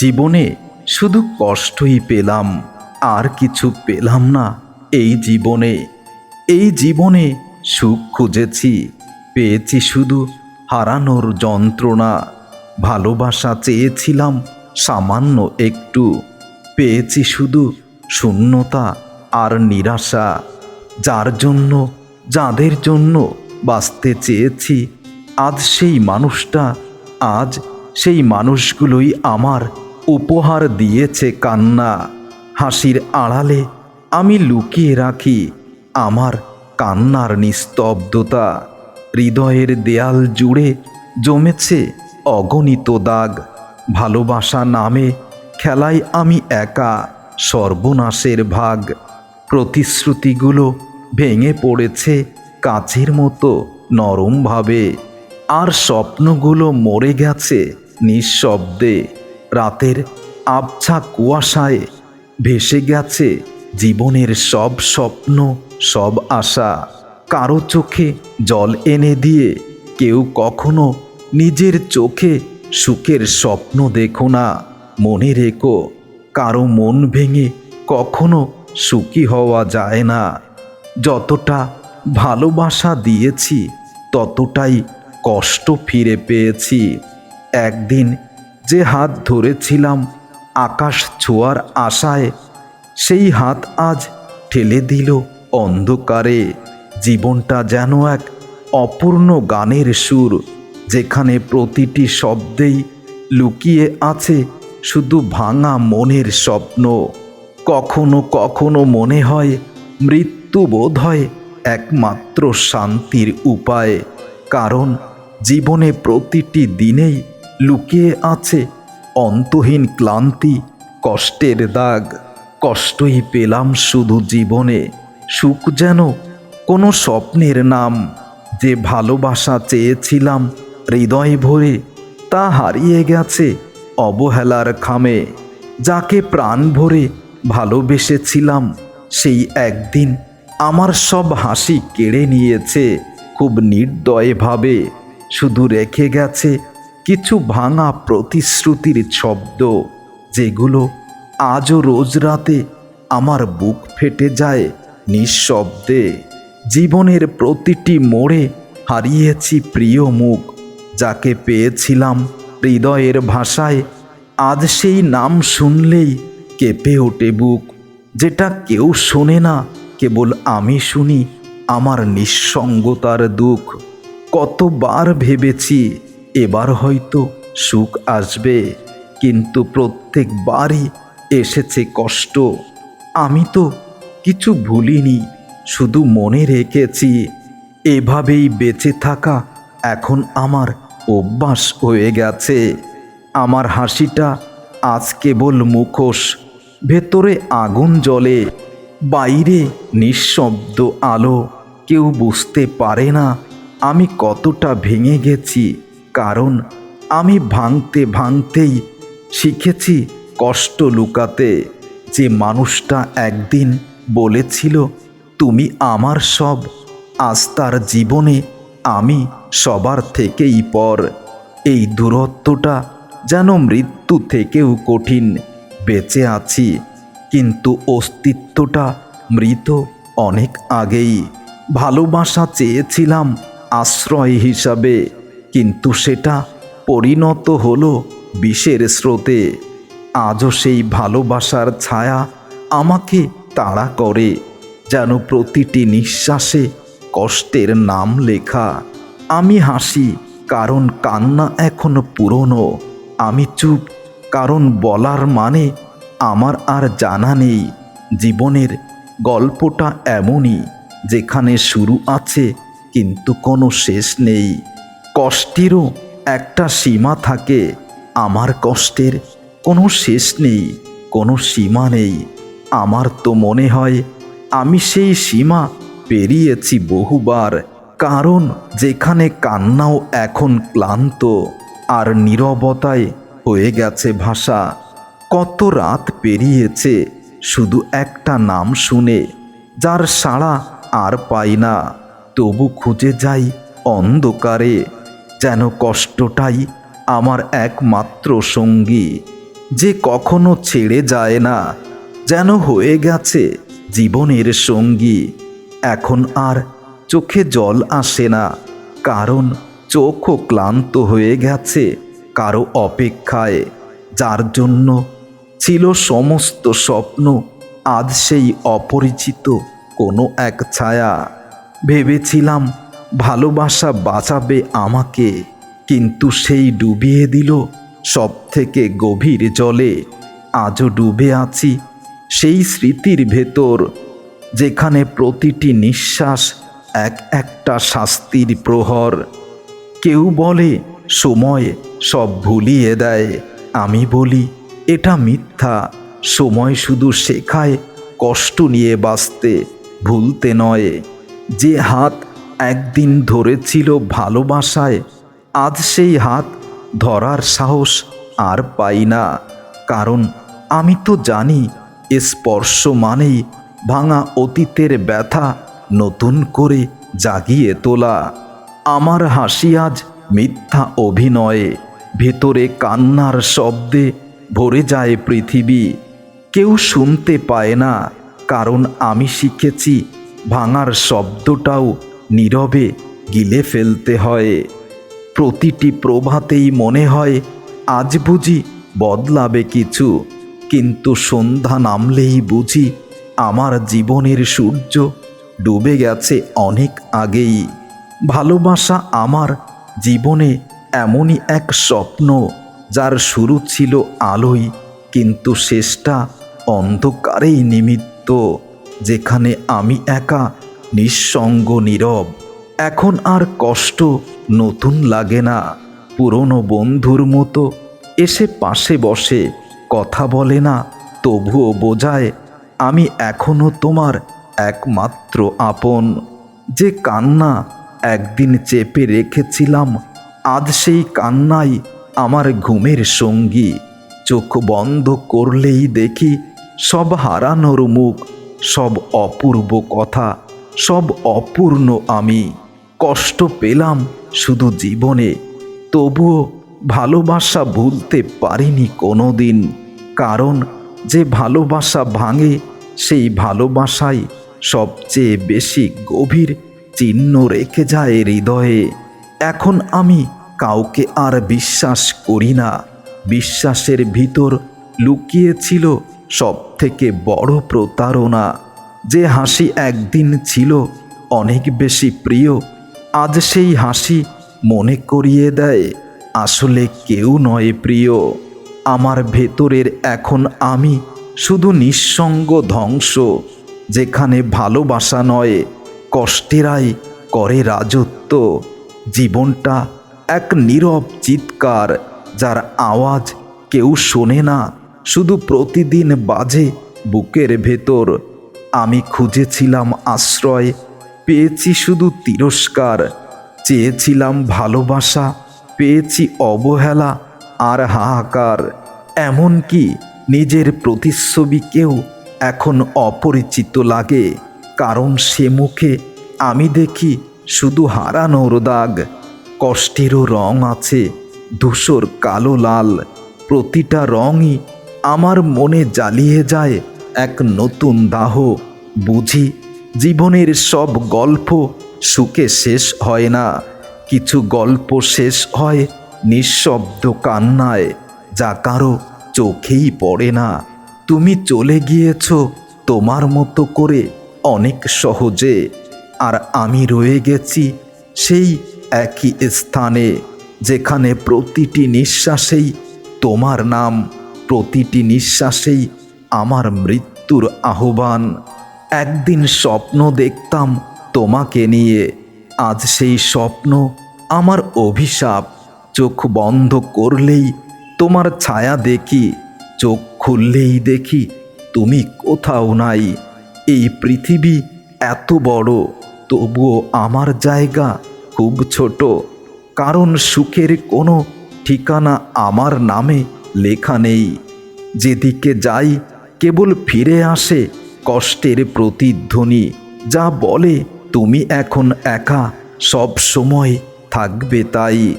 জীবনে শুধু কষ্টই পেলাম, আর কিছু পেলাম না এই জীবনে। এই জীবনে সুখ খুঁজেছি, পেয়েছি শুধু হারানোর যন্ত্রণা। ভালোবাসা চেয়েছিলাম সামান্য একটু, পেয়েছি শুধু শূন্যতা আর নিরাশা। যার জন্য, যাদের জন্য বাঁচতে চেয়েছি, আজ সেই মানুষটা, আজ সেই মানুষগুলোই আমার উপহার দিয়েছে কান্না। হাসির আড়ালে আমি লুকিয়ে রাখি আমার কান্নার নিস্তব্ধতা। হৃদয়ের দেয়াল জুড়ে জমেছে অগণিত দাগ। ভালোবাসা নামে খেলায় আমি একা সর্বনাশের ভাগ। প্রতিশ্রুতিগুলো ভেঙে পড়েছে কাচের মতো নরমভাবে। আর স্বপ্নগুলো মরে গেছে নিঃশব্দে। রাতের আবছা কুয়াশায় ভেসে গেছে জীবনের সব স্বপ্ন, সব আশা। কারও চোখে জল এনে দিয়ে কেউ কখনো নিজের চোখে সুখের স্বপ্ন দেখো না। মনে রেখো, কারও মন ভেঙে কখনো সুখী হওয়া যায় না। যতটা ভালোবাসা দিয়েছি, ততটাই কষ্ট ফিরে পেয়েছি। একদিন যে হাত ধরেছিলাম আকাশ ছোঁয়ার আশায়, সেই হাত আজ ঠেলে দিল অন্ধকারে। জীবনটা যেন এক অপূর্ণ গানের সুর, যেখানে প্রতিটি শব্দেই লুকিয়ে আছে শুধু ভাঙা মনের স্বপ্ন। কখনো কখনো মনে হয় মৃত্যু বোধ হয় একমাত্র শান্তির উপায়, কারণ জীবনে প্রতিটি দিনেই লুকিয়ে আছে অন্তহীন ক্লান্তি, কষ্টের দাগ। কষ্টই পেলাম শুধু জীবনে। সুখ যেন কোনো স্বপ্নের নাম। যে ভালোবাসা চেয়েছিলাম হৃদয় ভরে, তা হারিয়ে গেছে অবহেলার খামে। যাকে প্রাণ ভরে ভালোবেসেছিলাম, সেই একদিন আমার সব হাসি কেড়ে নিয়েছে। খুব নির্দয়ভাবে শুধু রেখে গেছে কিছু ভাঙা প্রতিশ্রুতির শব্দ, যেগুলো আজও রোজ রাতে আমার বুক ফেটে যায় নিঃশব্দে। জীবনের প্রতিটি মোড়ে হারিয়েছি প্রিয় মুখ, যাকে পেয়েছিলাম হৃদয়ের ভাষায়। আজ সেই নাম শুনলেই কেঁপে ওঠে বুক, যেটা কেউ শোনে না, কেবল আমি শুনি আমার নিঃসঙ্গতার দুঃখ। কতবার ভেবেছি এবার হয়তো সুখ আসবে, কিন্তু প্রত্যেকবারই এসেছে কষ্ট। আমি তো কিছু ভুলিনি, শুধু মনে রেখেছি। এভাবেই বেঁচে থাকা এখন আমার অভ্যাস হয়ে গেছে। আমার হাসিটা আজ কেবল মুখোশ, ভেতরে আগুন জ্বলে, বাইরে নিঃশব্দ আলো। কেউ বুঝতে পারে না আমি কতটা ভেঙে গেছি। কারণ আমি ভাঙতে ভাঙতেই শিখেছি কষ্ট লুকাতে। যে মানুষটা একদিন বলেছিল, তুমি আমার সব, আজ তার জীবনে আমি সবার থেকেই পর। এই দূরত্বটা যেন মৃত্যু থেকেও কঠিন, বেঁচে আছি। কিন্তু অস্তিত্বটা মৃত অনেক আগেই। ভালোবাসা চেয়েছিলাম আশ্রয় হিসাবে। কিন্তু সেটা পরিণত হলো বিষের স্রোতে। আজও সেই ভালোবাসার ছায়া আমাকে তাড়া করে, যেন প্রতিটি নিঃশ্বাসে কষ্টের নাম লেখা। আমি হাসি, কারণ কান্না এখনও পুরনো। আমি চুপ, কারণ বলার মানে আমার আর জানা নেই। জীবনের গল্পটা এমনই, যেখানে শুরু আছে কিন্তু কোনো শেষ নেই। কষ্টেরও একটা সীমা থাকে। আমার কষ্টের কোনো শেষ নেই, কোনো সীমা নেই। আমার তো মনে হয় আমি সেই সীমা পেরিয়েছি বহুবার। কারণ যেখানে কান্নাও এখন ক্লান্ত আর নীরবতায় হয়ে গেছে ভাষা। কত রাত পেরিয়েছে শুধু একটা নাম শুনে, যার সাড়া আর পাই না। তবু খুঁজে যাই অন্ধকারে। যেন কষ্টটাই আমার একমাত্র সঙ্গী, যে কখনো ছেড়ে যায় না, যেন হয়ে গেছে জীবনের সঙ্গী। এখন আর চোখে জল আসে না, কারণ চোখও ক্লান্ত হয়ে গেছে কারও অপেক্ষায়, যার জন্য ছিল সমস্ত স্বপ্ন আজ সেই অপরিচিত কোনো এক ছায়া। ভেবেছিলাম ভালোবাসা বাঁচাবে আমাকে, কিন্তু সেই ডুবিয়ে দিল সব থেকে গভীর জলে। আজও ডুবে আছি সেই স্মৃতির ভেতর, যেখানে প্রতিটি নিঃশ্বাস এক একটা শাস্তির প্রহর। কেউ বলে, সময় সব ভুলিয়ে দেয়। আমি বলি, এটা মিথ্যা। সময় শুধু শেখায় কষ্ট নিয়ে বাঁচতে, ভুলতে নয়। যে হাত একদিন ধরেছিল ভালোবাসায়, আজ সেই হাত ধরার সাহস আর পাই না। কারণ আমি তো জানি স্পর্শ মানেই ভাঙা অতীতের ব্যথা নতুন করে জাগিয়ে তোলা। আমার হাসি আজ মিথ্যা অভিনয়ে, ভেতরে কান্নার শব্দে ভরে যায় পৃথিবী। কেউ শুনতে পায় না, কারণ আমি শিখেছি ভাঙার শব্দটাও নীরবে গিলে ফেলতে হয়। প্রতিটি প্রভাতেই মনে হয়, আজ বুঝি বদলাবে কিছু। কিন্তু সন্ধ্যা নামলেই বুঝি আমার জীবনের সূর্য ডুবে গেছে অনেক আগেই। ভালোবাসা আমার জীবনে এমনই এক স্বপ্ন, যার শুরু ছিল আলোয়, কিন্তু শেষটা অন্ধকারেই নিমিত্ত, যেখানে আমি একা নিঃসঙ্গ নীরব। এখন আর কষ্ট নতুন লাগে না। পুরনো বন্ধুর মতো এসে পাশে বসে কথা বলে না, তবুও বোঝায়, আমি এখনও তোমার একমাত্র আপন। যে কান্না একদিন চেপে রেখেছিলাম, আজ সেই কান্নাই আমার ঘুমের সঙ্গী। চোখ বন্ধ করলেই দেখি সব হারানোর মুখ, সব অপূর্ব কথা। সব অপূর্ণ আমি। কষ্ট পেলাম শুধু জীবনে, তবুও ভালোবাসা ভুলতে পারিনি কোনো দিন কারণ যে ভালোবাসা ভাঙে, সেই ভালোবাসাই সবচেয়ে বেশি গভীর চিহ্ন রেখে যায় হৃদয়ে। এখন আমি কাউকে আর বিশ্বাস করি না। বিশ্বাসের ভিতর লুকিয়েছিল সব থেকে বড় প্রতারণা। যে হাসি একদিন ছিল অনেক বেশি প্রিয়, আজ সেই হাসি মনে করিয়ে দেয়, আসলে কেউ নয় প্রিয়। আমার ভেতরের এখন আমি শুধু নিঃসঙ্গ ধ্বংস, যেখানে ভালোবাসা নয়, কষ্টেরাই করে রাজত্ব। জীবনটা এক নীরব চিৎকার, যার আওয়াজ কেউ শোনে না, শুধু প্রতিদিন বাজে বুকের ভেতর। আমি খুঁজেছিলাম আশ্রয়, পেয়েছি শুধু তিরস্কার। চেয়েছিলাম ভালোবাসা, পেয়েছি অবহেলা আর হাহাকার। এমনকি নিজের প্রতিচ্ছবিকেও এখন অপরিচিত লাগে, কারণ সে মুখে আমি দেখি শুধু হারানোর দাগ। কষ্টেরও রং আছে, ধূসর কালো লাল, প্রতিটা রঙই আমার মনে জ্বালিয়ে যায় এক নতুন দাহ। বুঝি জীবনের সব গল্প সুখে শেষ হয় না। কিছু গল্প শেষ হয় নিঃশব্দ কান্নায়, যা কারও চোখেই পড়ে না। তুমি চলে গিয়েছ তোমার মতো করে অনেক সহজে, আর আমি রয়ে গেছি সেই একই স্থানে, যেখানে প্রতিটি নিঃশ্বাসেই তোমার নাম, প্রতিটি নিঃশ্বাসেই আমার মৃত্যুর আহ্বান। একদিন স্বপ্ন দেখতাম তোমাকে নিয়ে। আজ সেই স্বপ্ন, আমার অভিশাপ। চোখ বন্ধ করলেই তোমার ছায়া দেখি, চোখ খুললেই দেখি তুমি কোথাও নাই। এই পৃথিবী এত বড়, তবুও আমার জায়গা খুব ছোট। কারণ সুখের কোনো ঠিকানা আমার নামে লেখা নেই। যেদিকে যাই, কেবল ফিরে আসে কষ্টের প্রতিধ্বনি, যা বলে, তুমি এখন একা, সব সময় থাকবে তাই।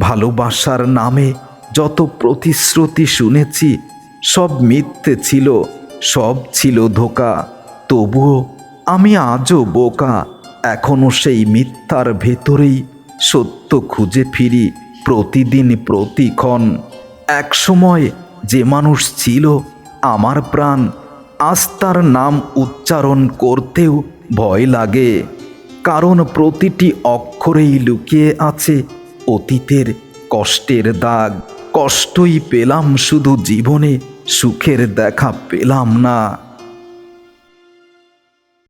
ভালোবাসার নামে যত প্রতিশ্রুতি শুনেছি, সব মিথ্যে ছিল, সব ছিল ধোকা। তবুও আমি আজও বোকা, এখনও সেই মিথ্যার ভেতরেই সত্য খুঁজে ফিরি প্রতিদিন প্রতিক্ষণ। এক সময় যে মানুষ ছিল, আমার প্রাণ আজ তার নাম উচ্চারণ করতেও ভয় লাগে। কারণ প্রতিটি অক্ষরেই লুকিয়ে আছে অতীতের কষ্টের দাগ। কষ্টই পেলাম শুধু জীবনে, সুখের দেখা পেলাম না।